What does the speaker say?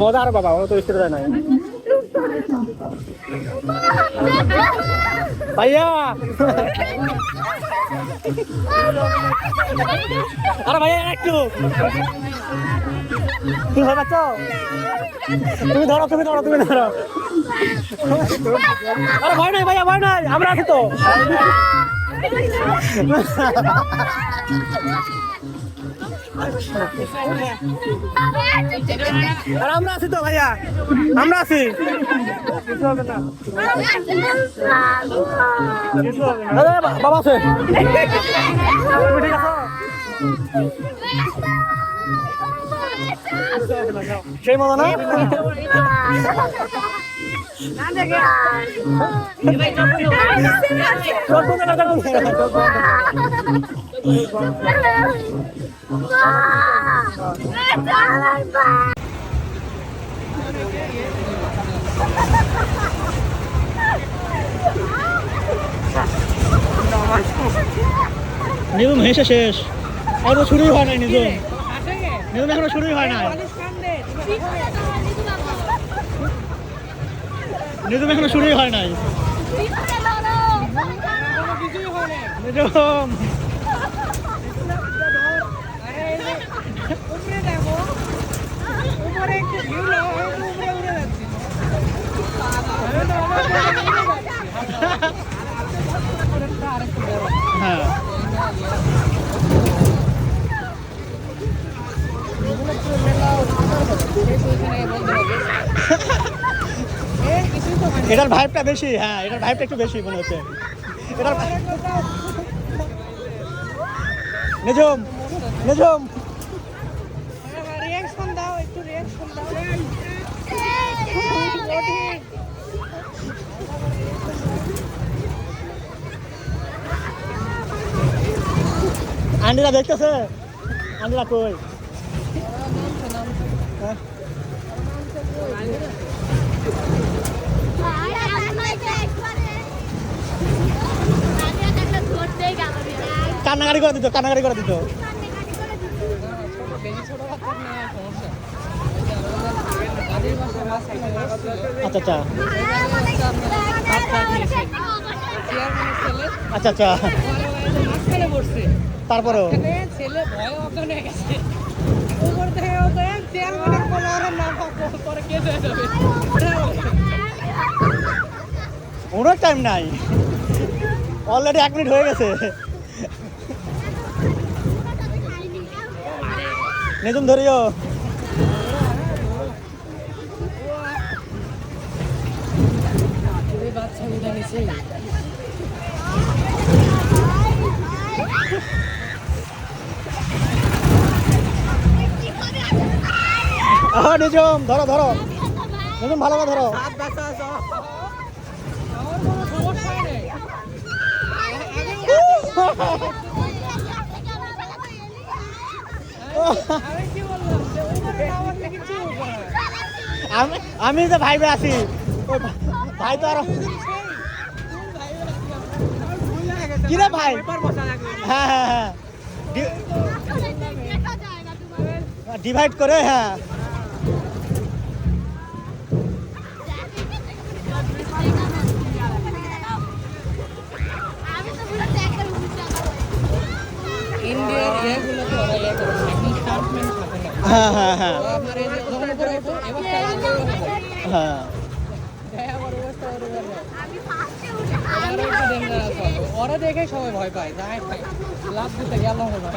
মজা বাবা ওরা তো স্টেট দেয় নাই। ভাইয়া! আরে ভাইয়া, একটু। তুমি ভয় পাচ্ছ? তুমি ধরো তুমি ধরো তুমি ধরো। আরে ভয় নাই ভাইয়া, ভয় নাই, আমরা আছি তো। আরে আমরা আছি তো ভাইয়া। আমরা আছি। না বাবা আছে। সেই মজা না? চল, নিয়ম হেসে শেষ। এখনও শুরুই হয় নাই নিজম নিয়ম এখনও শুরুই হয় নাই। নিজম এখনও শুরুই হয় নাই হ্যাঁ এটার ভাইবটা বেশি হ্যাঁ এটার ভাইবটা একটু বেশি মনে হচ্ছে। এটার নিজম নিজম আন্ডিরা দেখতেছে? আন্ডিরা কই? হ্যাঁ? কান্নাকাটি করে দিত, কান্নাকাটি করে দিত। আচ্ছা আচ্ছা। আচ্ছা আচ্ছা। তারপরেও? কোনো টাইম নাই। অলরেডি এক মিনিট হয়ে গেছে। নিজম ধরিও ওই বাচ্চা উঠে নিছে আহ নিজম ধরো ধরো নিজম ভালো করে ধরো হাত বাচ্চা আছে আমার কোনো সমস্যা নেই আমি কি আমি আমি যে ভাইবে আছি ভাই তো আর কি রে ভাই? হ্যাঁ হ্যাঁ হ্যাঁ। ডিভাইড করে হ্যাঁ। তো করে। না। হ্যাঁ হ্যাঁ। হ্যাঁ ওর দেখে সবাই ভয় পায় যায় লাভ দিতে গেল না